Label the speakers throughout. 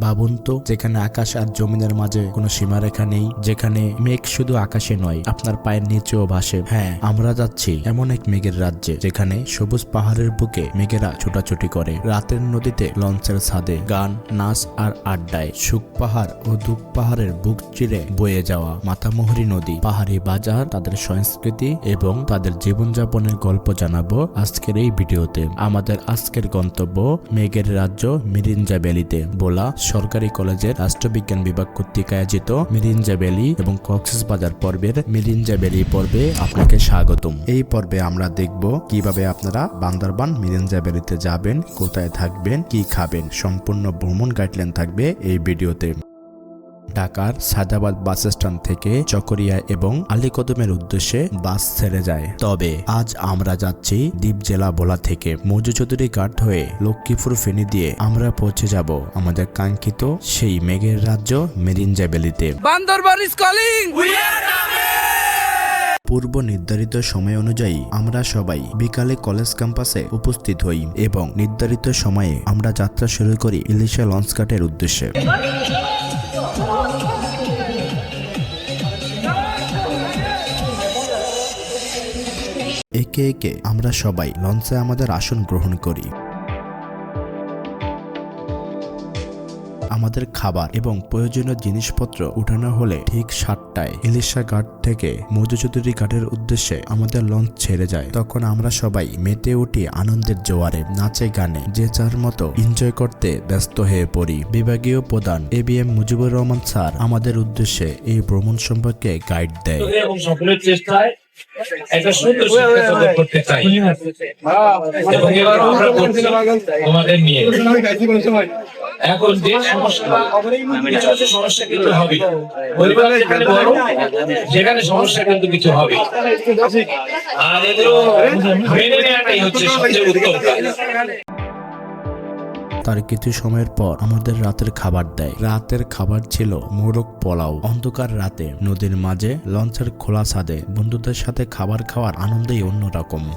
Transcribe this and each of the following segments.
Speaker 1: ভাবুন তো, যেখানে আকাশ আর জমিনের মাঝে কোনো সীমারেখা নেই, যেখানে মেঘ শুধু আকাশে নয়, আপনার পায়ের নিচেও ভাসে। হ্যাঁ আমরা যাচ্ছি এমন এক মেঘের রাজ্যে, যেখানে সবুজ পাহাড়ের বুকে মেঘেরা ছোটাছুটি করে। রাতের নদীতে লঞ্চের ছাদে গান, নাচ আর আড্ডায় সুখ পাহাড় ও দুঃখ পাহাড়ের বুক চিরে বয়ে যাওয়া মাতামোহরি নদী। পাহাড়ি বাজার, তাদের সংস্কৃতি এবং তাদের জীবনযাপনের গল্প জানাব আজকের এই ভিডিওতে। আমাদের আজকের গন্তব্য মেঘের রাজ্য মিরিঞ্জা ভ্যালিতে। বলা সরকারি কলেজের রাষ্ট্রবিজ্ঞান বিভাগ কর্তৃক আয়োজিত মিরিঞ্জা ভ্যালি এবং কক্সেস বাজার পর্বের মিরিঞ্জা ভ্যালি পর্বে আপনাকে স্বাগতম। এই পর্বে আমরা দেখব কীভাবে আপনারা বান্দরবান মিরিঞ্জা ভ্যালিতে যাবেন, কোথায় থাকবেন, কি খাবেন, সম্পূর্ণ ভ্রমণ গাইডলাইন থাকবে এই ভিডিওতে। ঢাকার সাদাবাদ বাস স্ট্যান্ড থেকে চকরিয়া এবং আলীকদমের উদ্দেশ্যে বাস ছেড়ে যায়। তবে আজ আমরা যাচ্ছি দ্বীপ জেলা ভোলা থেকে। মজু চৌধুরী ঘাট হয়ে লক্ষ্মীপুর ফেনী দিয়ে আমরা পৌঁছে যাব আমাদের কাঙ্ক্ষিত সেই মেঘের রাজ্য মেরিনজা ভ্যালিতে।
Speaker 2: বান্দরবান ইজ কলিং
Speaker 1: পূর্ব নির্ধারিত সময় অনুযায়ী আমরা সবাই বিকালে কলেজ ক্যাম্পাসে উপস্থিত হই এবং নির্ধারিত সময়ে আমরা যাত্রা শুরু করি ইলিশা লঞ্চ ঘাটের উদ্দেশ্যে। একে একে আমরা সবাই লঞ্চে আমাদের আসন গ্রহণ করি। আমাদের খাবার এবং প্রয়োজনীয় জিনিসপত্র উঠানো হলে ঠিক সাতটায় ইলিশা ঘাট থেকে মধুচৌধুরী ঘাটের উদ্দেশ্যে আমাদের লঞ্চ ছেড়ে যায়। তখন আমরা সবাই মেতে উঠি আনন্দের জোয়ারে, নাচে গানে, যে যার মতো এনজয় করতে ব্যস্ত হয়ে পড়ি। বিভাগীয় প্রধান A B M Mujibur Rahman sir আমাদের উদ্দেশ্যে এই ভ্রমণ সম্পর্কে গাইড দেয়।
Speaker 3: এবং সকলের চেষ্টায় একটা সুন্দর শিক্ষা জগৎ করতে চাই এবং এবার আমরা করছি তোমাদের নিয়ে এখন যে সমস্যা কিছু কিছু সমস্যা কিন্তু হবে পরিবার যেখানে বড় সেখানে সমস্যা কিন্তু কিছু হবে আর এগুলো মেনে নেওয়াটাই হচ্ছে সবচেয়ে উত্তম কাজ
Speaker 1: তার কিছু সময়ের পর আমাদের রাতের খাবার দেয়। রাতের খাবার ছিল মোরগ পোলাও। অন্ধকার রাতে নদীর মাঝে লঞ্চের খোলা ছাদে বন্ধুদের সাথে খাবার খাওয়ার আনন্দই অন্যরকম।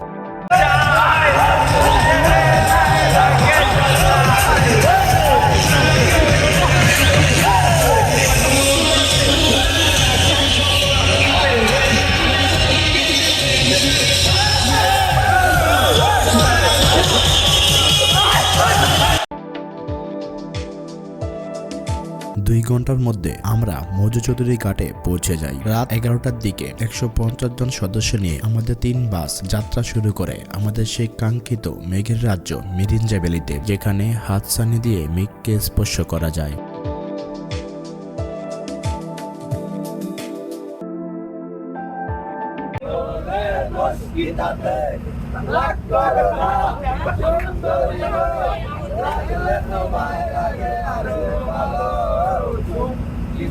Speaker 1: ঘণ্টার মধ্যে আমরা মজু চৌধুরী ঘাটে পৌঁছে যাই। রাত এগারোটার দিকে একশো পঞ্চাশ জন সদস্য নিয়ে আমাদের তিন বাস যাত্রা শুরু করে আমাদের সেই কাঙ্ক্ষিত মেঘের রাজ্য মিরিঞ্জা ভ্যালিতে যেখানে হাতছানি দিয়ে মেঘকে স্পর্শ করা যায়।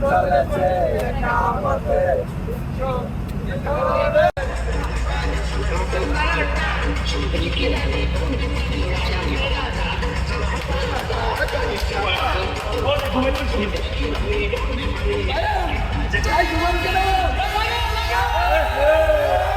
Speaker 1: চলেছে কামতে Hey!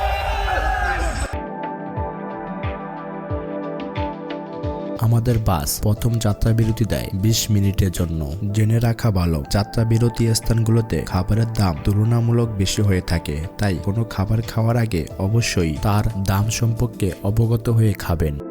Speaker 1: আমাদের বাস প্রথম যাত্রা বিরতি দেয় বিশ মিনিটের জন্য। জেনে রাখা ভালো যাত্রা বিরতি স্থানগুলোতে খাবারের দাম তুলনামূলক বেশি হয়ে থাকে। তাই কোনো খাবার খাওয়ার আগে অবশ্যই তার দাম সম্পর্কে অবগত হয়ে খাবেন।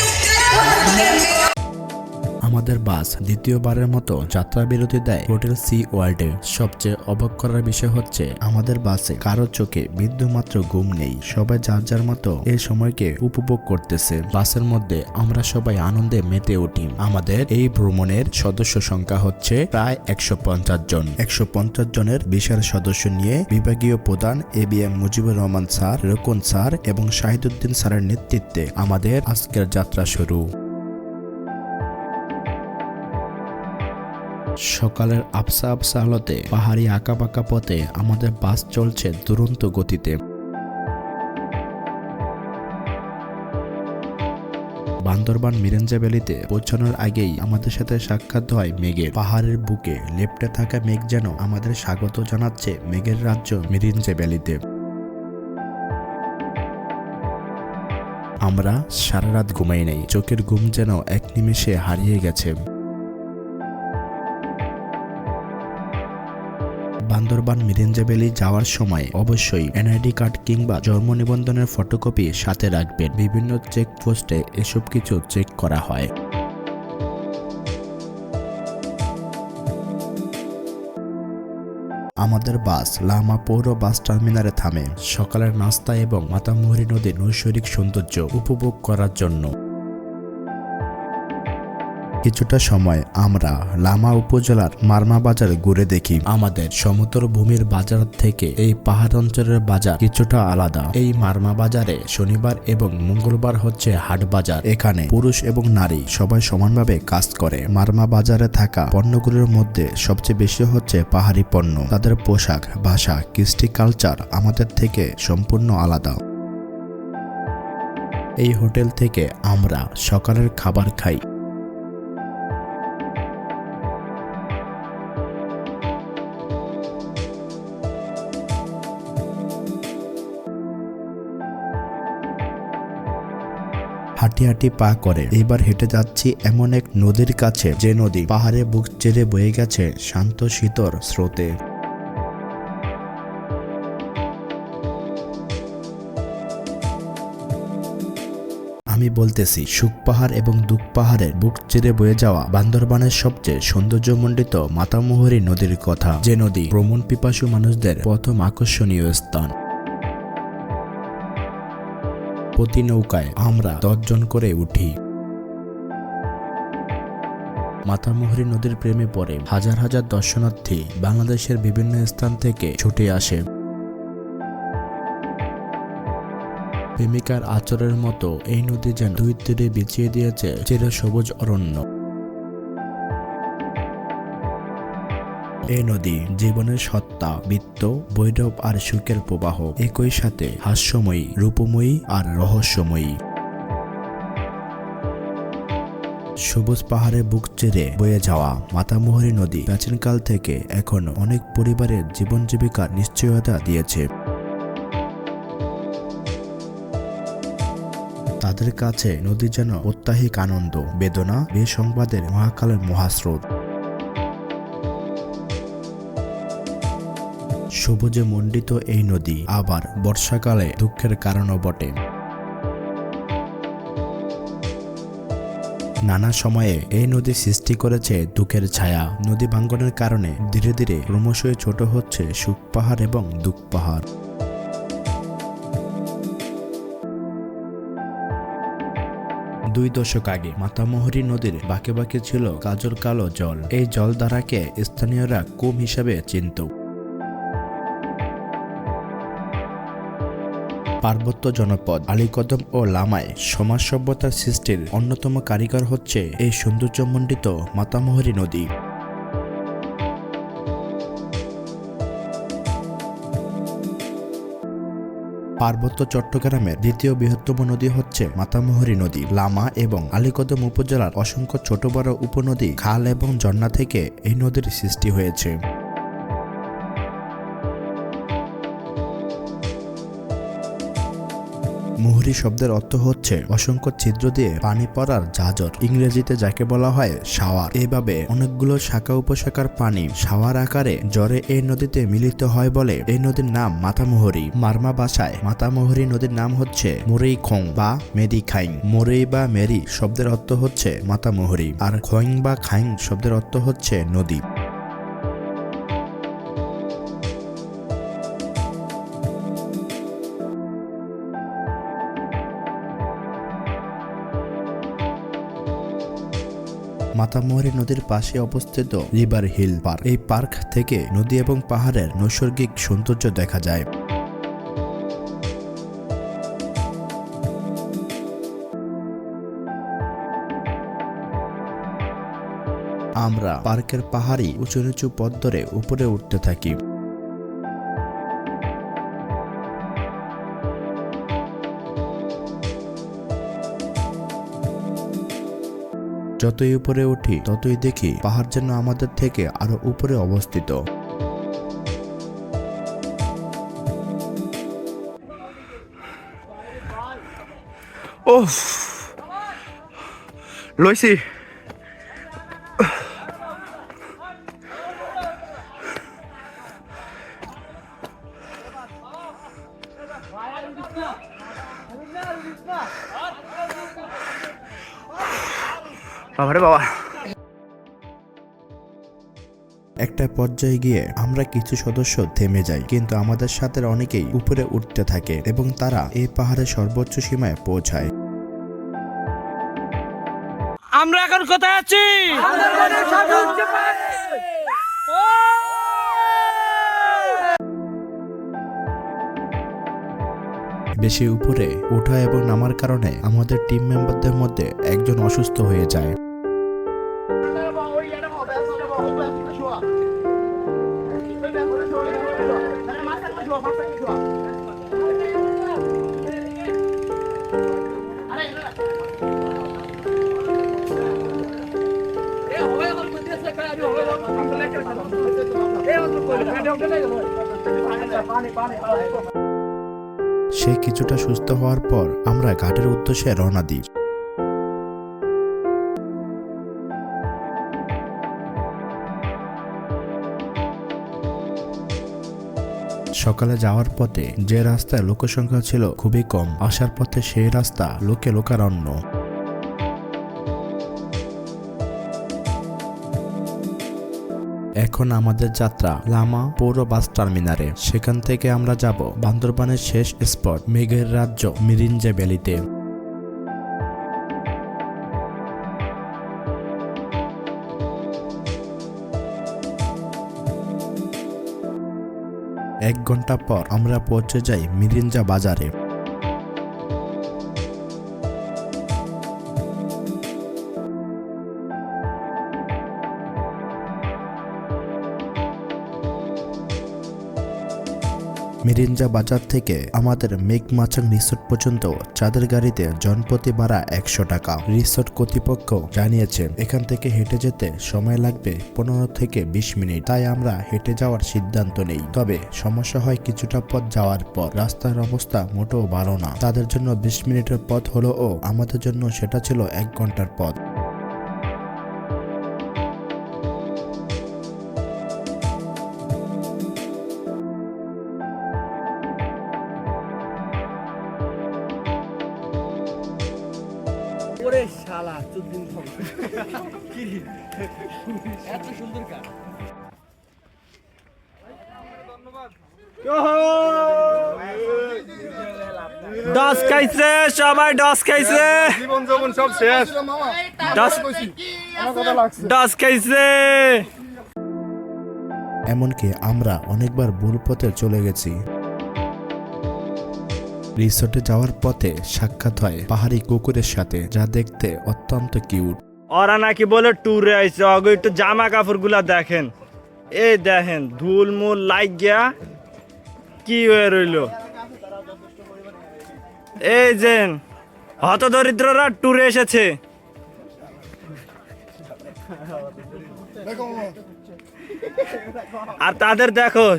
Speaker 1: আমাদের বাস দ্বিতীয়বারের মতো যাত্রা বিরতি দেয় হোটেল সি ওয়ার্ল্ডে। সবচেয়ে অবাক করার বিষয় হচ্ছে, আমাদের বাসে কারও চোখে বিন্দুমাত্র ঘুম নেই। সবাই যার যার মতো এই সময়কে উপভোগ করতেছে। বাসের মধ্যে আমরা সবাই আনন্দে মেতে উঠি। আমাদের এই ভ্রমণের সদস্য সংখ্যা হচ্ছে প্রায় একশো পঞ্চাশ জন। একশো পঞ্চাশ জনের বিশাল সদস্য নিয়ে বিভাগীয় প্রধান A B M Mujibur Rahman sir, Rokon sir এবং শাহিদুদ্দিন স্যারের নেতৃত্বে আমাদের আজকের যাত্রা শুরু। সকালের আবসা আবসা আলোতে, পাহাড়ি আঁকা পাকা পথে আমাদের বাস চলছে দুরন্ত গতিতে। বান্দরবান মিরেঞ্জা ভ্যালিতে পৌঁছানোর আগেই আমাদের সাথে সাক্ষাৎ হয় মেঘের। পাহাড়ের বুকে লেপ্টে থাকা মেঘ যেন আমাদের স্বাগত জানাচ্ছে মেঘের রাজ্য মিরিঞ্জা ভ্যালিতে। আমরা সারা রাত ঘুমাই নেই, চোখের ঘুম যেন এক নিমেষে হারিয়ে গেছে। বান্দরবান মিরেঞ্জা ভ্যালি যাওয়ার সময় অবশ্যই এনআইডি কার্ড কিংবা জন্ম নিবন্ধনের ফটোকপি সাথে রাখবেন। বিভিন্ন চেকপোস্টে এসব কিছু চেক করা হয়। আমাদের বাস লামা পৌর বাস টার্মিনালে থামে। সকালের নাস্তা এবং মাতামুহুরী নদীর নৈসর্গিক সৌন্দর্য উপভোগ করার জন্য। কিছুটা সময় আমরা লামা উপজেলার মারমা বাজার ঘুরে দেখি। আমাদের সমতল ভূমির বাজার থেকে এই পাহাড় অঞ্চলের বাজার কিছুটা আলাদা। এই মারমা বাজারে শনিবার এবং মঙ্গলবার হচ্ছে হাট বাজার। এখানে পুরুষ এবং নারী সবাই সমানভাবে কাজ করে। মারমা বাজারে থাকা পণ্যগুলোর মধ্যে সবচেয়ে বেশি হচ্ছে পাহাড়ি পণ্য। তাদের পোশাক, ভাষা, কৃষ্টি কালচার আমাদের থেকে সম্পূর্ণ আলাদা। এই হোটেল থেকে আমরা সকালের খাবার খাই। হাঁটি হাঁটি পা করে। এবার হেঁটে যাচ্ছি এমন এক নদীর কাছে। যে নদী পাহাড়ে বুক চেড়ে বয়ে গেছে শান্ত শীতর স্রোতে। আমি বলতেছি, সুখ পাহাড় এবং দুঃখ পাহাড়ের বুক চেড়ে বয়ে যাওয়া বান্দরবানের সবচেয়ে সৌন্দর্যমণ্ডিত মাতামোহরী নদীর কথা। যে নদী ভ্রমণ পিপাসু মানুষদের প্রথম আকর্ষণীয় স্থান। প্রতি নৌকায় আমরা দশজন করে উঠি। মাতামোহরী নদীর প্রেমে পড়ে হাজার হাজার দর্শনার্থী বাংলাদেশের বিভিন্ন স্থান থেকে ছুটে আসে। প্রেমিকার আচরের মতো এই নদী যেন দুই তীরে বিছিয়ে দিয়েছে চির সবুজ অরণ্য। এই নদী জীবনের সত্তা, বৃত্ত বৈরব আর সুখের প্রবাহ একই সাথে হাস্যময়ী, রূপময়ী আর রহস্যময়ী। সবুজ পাহাড়ে বুক চেড়ে বয়ে যাওয়া মাতামোহরী নদী প্রাচীনকাল থেকে এখন অনেক পরিবারের জীবন জীবিকার নিশ্চয়তা দিয়েছে। তাদের কাছে নদী যেন অত্যাহিক আনন্দ, বেদনা, বেসংবাদের মহাকালের মহাস্রোত। সবুজে মণ্ডিত এই নদী আবার বর্ষাকালে দুঃখের কারণও বটে। নানা সময়ে এই নদী সৃষ্টি করেছে দুঃখের ছায়া। নদী ভাঙ্গনের কারণে ধীরে ধীরে ক্রমশই ছোট হচ্ছে সুখ পাহাড় এবং দুঃখ পাহাড়। দুই দশক আগে মাতামোহরী নদীর বাঁকে বাঁকে ছিল কাজল কালো জল। এই জলধারাকে স্থানীয়রা কুম হিসাবে চিনত। পার্বত্য জনপদ আলীকদম ও লামায় সমাজ সভ্যতার সৃষ্টির অন্যতম কারিগর হচ্ছে এই সৌন্দর্যমণ্ডিত মাতামোহরী নদী। পার্বত্য চট্টগ্রামের দ্বিতীয় বৃহত্তম নদী হচ্ছে মাতামুহুরী নদী। লামা এবং আলীকদম উপজেলার অসংখ্য ছোট বড় উপনদী খাল এবং ঝর্ণা থেকে এই নদীর সৃষ্টি হয়েছে। মুহুরী শব্দের অর্থ হচ্ছে অসংখ্য ছিদ্র দিয়ে পানি পড়ার জাজর ইংরেজিতে যাকে বলা হয় শাওয়ার। এইভাবে অনেকগুলো শাখা উপশাখার পানি শাওয়ার আকারে জ্বরে এই নদীতে মিলিত হয় বলে এই নদীর নাম মাতামুহুরী। মারমা ভাষায় মাতামুহুরী নদীর নাম হচ্ছে মুরেই খং বা মেরি খাইং। মুরেই বা মেরি শব্দের অর্থ হচ্ছে মাতামুহুরী। আর খোইং বা খাইং শব্দের অর্থ হচ্ছে নদী। মাতামুহুরী নদীর পাশে অবস্থিত রিভার হিল পার্ক। এই পার্ক থেকে নদী এবং পাহাড়ের নৈসর্গিক সৌন্দর্য দেখা যায়। আমরা পার্কের পাহাড়ি উঁচু নিচু পথ ধরে উপরে উঠতে থাকি। যতই উপরে উঠি ততই দেখি পাহাড় যেন আমাদের থেকে আরও উপরে অবস্থিত।
Speaker 4: ওহ! লইছি।
Speaker 1: পর্যায়ে গিয়ে আমরা কিছু সদস্য থেমে যাই। কিন্তু আমাদের সাথে অনেকেই উপরে উঠতে থাকে এবং তারা এই পাহাড়ের সর্বোচ্চ সীমায় পৌঁছায়।
Speaker 5: আমরা এখন কোথায় আছি?
Speaker 1: বেশি উপরে ওঠা এবং নামার কারণে আমাদের টিম মেম্বারদের মধ্যে একজন অসুস্থ হয়ে যায়। সে কিছুটা সুস্থ হওয়ার পর আমরা ঘাটের উদ্দেশ্যে রওনা দিই। সকালে যাওয়ার পথে যে রাস্তায় লোকসংখ্যা ছিল খুবই কম, আসার পথে সেই রাস্তা লোকে লোকারণ্য। এখন আমাদের যাত্রা লামা পৌর বাস টার্মিনালে। সেখান থেকে আমরা যাব বান্দরবানের শেষ স্পট, মেঘের রাজ্য, মিরিঞ্জে ভ্যালিতে। এক ঘণ্টা পর আমরা পৌঁছে যাই মিরিঞ্জা বাজারে। মিরিঞ্জা বাজার থেকে আমাদের মেঘমাচাং রিসোর্ট পর্যন্ত চাঁদের গাড়িতে জনপ্রতি ভাড়া একশো টাকা। রিসোর্ট কর্তৃপক্ষ জানিয়েছে, এখান থেকে হেঁটে যেতে সময় লাগবে পনেরো থেকে বিশ মিনিট। তাই আমরা হেঁটে যাওয়ার সিদ্ধান্ত নেই। তবে সমস্যা হয় কিছুটা পথ যাওয়ার পর। রাস্তার অবস্থা মোটেও ভালো না। তাদের জন্য বিশ মিনিটের পথ হলো ও আমাদের জন্য সেটা ছিল এক ঘণ্টার পথ।
Speaker 4: সবাই ডস খাইছে।
Speaker 6: জীবন যৌবন সব শেষ।
Speaker 4: ডস ডস খাইছে।
Speaker 1: এমনকি আমরা অনেকবার ভুল পথে চলে গেছি। রিসোর্টে যাওয়ার পথে সাক্ষাৎ হয় পাহাড়ি কুকুরের সাথে যা দেখতে অত্যন্ত কিউট।
Speaker 4: ওরা নাকি বলে ট্যুরে আইছে। অগো একটু জামা কাপড়গুলা দেখেন। এই দেখেন ধুল মুল লাইক গিয়া কি হয়ে রইল? এই যে হতদরিদ্ররা ট্যুরে এসেছে। আর তাদের দেখো,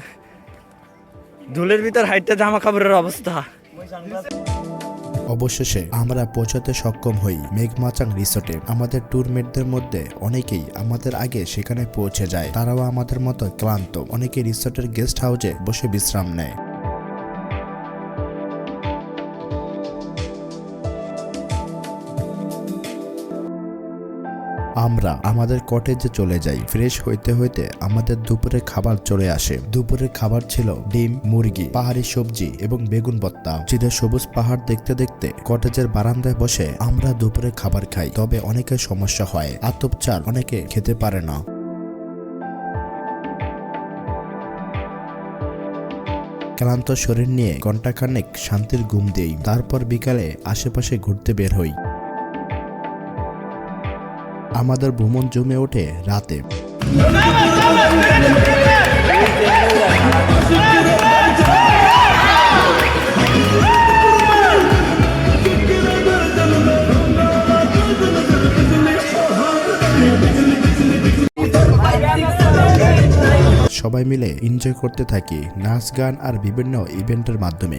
Speaker 4: ধুলের ভিতর হাইটে জামা কাপড়ের অবস্থা।
Speaker 1: অবশেষে আমরা পৌঁছাতে সক্ষম হই মেঘমাচাং রিসোর্টে। আমাদের ট্যুরমেটদের মধ্যে অনেকেই আমাদের আগে সেখানে পৌঁছে যায়। তারাও আমাদের মতো ক্লান্ত। অনেকে রিসোর্টের গেস্ট হাউসে বসে বিশ্রাম নেয়। আমরা আমাদের কটেজে চলে যাই। ফ্রেশ হইতে হইতে আমাদের দুপুরে খাবার চলে আসে। দুপুরের খাবার ছিল ডিম, মুরগি, পাহাড়ি সবজি এবং বেগুন ভর্তা। চিরে সবুজ পাহাড় দেখতে দেখতে কটেজের বারান্দায় বসে আমরা দুপুরে খাবার খাই, তবে অনেকের সমস্যা হয়। আতপ চাল অনেকে খেতে পারে না। ক্লান্ত শরীর নিয়ে ঘন্টাখানেক শান্তির ঘুম দেই। তারপর বিকালে আশেপাশে ঘুরতে বের হই। আমাদের ভ্রমণ জমে ওঠে রাতে। সবাই মিলে এনজয় করতে থাকি নাচ, গান আর বিভিন্ন ইভেন্টের মাধ্যমে।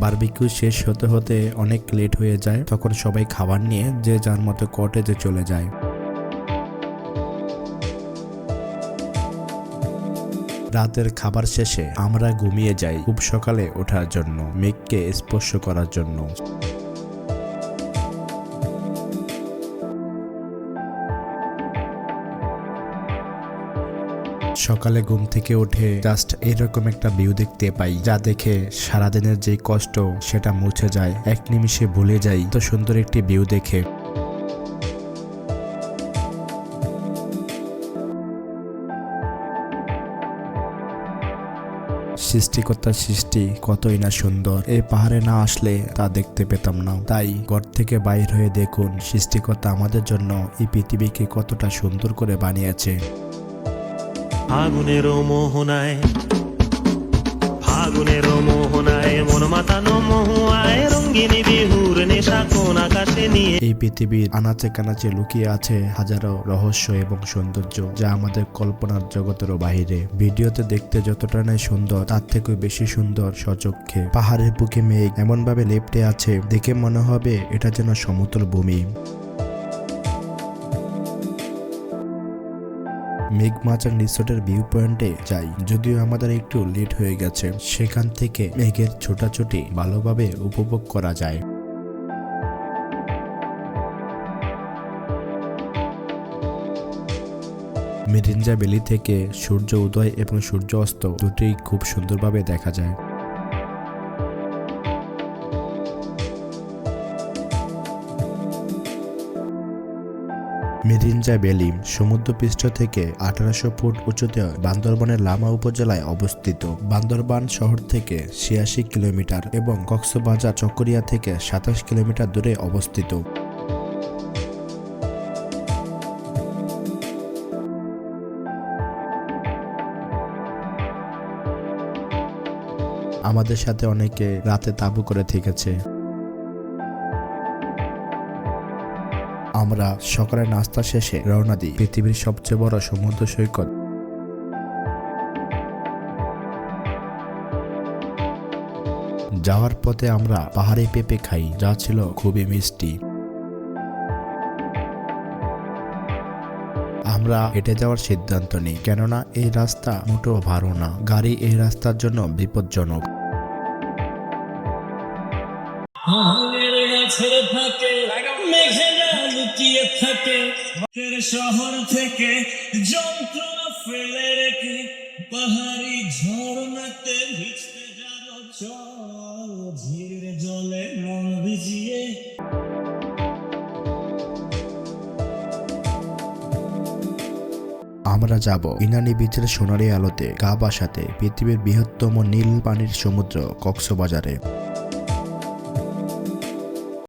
Speaker 1: বারবিকিউ শেষ হতে হতে অনেক লেট হয়ে যায়, তখন সবাই খাবার নিয়ে যে যার মতো কটেজে চলে যায়। রাতের খাবার শেষে আমরা ঘুমিয়ে যাই খুব সকালে ওঠার জন্য, মেঘকে স্পর্শ করার জন্য। সকালে ঘুম থেকে উঠে জাস্ট এরকম একটা ভিউ দেখতে পাই, যা দেখে সারাদিনের যে কষ্ট সেটা মুছে যায়, এক নিমিষে ভুলে যাই। তো সুন্দর একটি ভিউ দেখে। সৃষ্টিকর্তার সৃষ্টি কতই না সুন্দর। এই পাহাড়ে না আসলে তা দেখতে পেতাম না। তাই ঘর থেকে বাইর হয়ে দেখুন, সৃষ্টিকর্তা আমাদের জন্য এই পৃথিবীকে কতটা সুন্দর করে বানিয়েছে।
Speaker 6: ফাগুনের মোহনায় ফাগুনের মোহনায় মন মাতানো মহুয়ায় রঙ্গিনী বিহুর নেশা কোন আকাশে নিয়ে।
Speaker 1: এই পৃথিবীর আনাচে কানাচে লুকিয়ে আছে হাজারো রহস্য এবং সৌন্দর্য যা আমাদের কল্পনার জগতেরও বাইরে ভিডিওতে দেখতে যতটা নয় সুন্দর, তার থেকেও বেশি সুন্দর সচক্ষে। পাহাড়ের বুকে মেঘ এমন ভাবে লেপটে আছে, দেখে মনে হবে এটা যেন সমতল ভূমি। মেঘমাচাং রিসোর্টের ভিউ পয়েন্টে যাই। যদিও আমাদের একটু লেট হয়ে গেছে, সেখান থেকে মেঘের ছোটাছুটি ভালোভাবে উপভোগ করা যায়। মিরিঞ্জা ভ্যালি থেকে সূর্য উদয় এবং সূর্য অস্ত দুটি খুব সুন্দরভাবে দেখা যায়। মিরিঞ্জা বেলিম সমুদ্রপৃষ্ঠ থেকে আঠারোশো ফুট উঁচুতে বান্দরবানের লামা উপজেলায় অবস্থিত। বান্দরবান শহর থেকে ছিয়াশি কিলোমিটার এবং কক্সবাজার চকরিয়া থেকে সাতাশ কিলোমিটার দূরে অবস্থিত। আমাদের সাথে অনেকে রাতে তাবু করে থেকেছে। আমরা সকালে নাস্তা শেষে রওনা দিই পৃথিবীর সবচেয়ে বড় সমুদ্র সৈকত। যাওয়ার পথে আমরা পাহাড়ে পেঁপে খাই, যা ছিল খুবই মিষ্টি। আমরা হেঁটে যাওয়ার সিদ্ধান্ত নিই, কেননা এই রাস্তা মোটেও ভালো না। গাড়ি এই রাস্তার জন্য বিপজ্জনক।
Speaker 6: মেঘেরা
Speaker 7: লুকিয়ে থাকে। বুকের শহর থেকে যন্ত্রণা ফেলে রেখে পাহাড়ি ঝর্ণাতে ভিজতে যাব চল ঝির জলে মন ভিজিয়ে।
Speaker 1: আমরা যাব ইনানি বিচের সোনারি আলোতে, গা বাসাতে, পৃথিবীর বৃহত্তম নীল পানির সমুদ্র, কক্সবাজারে।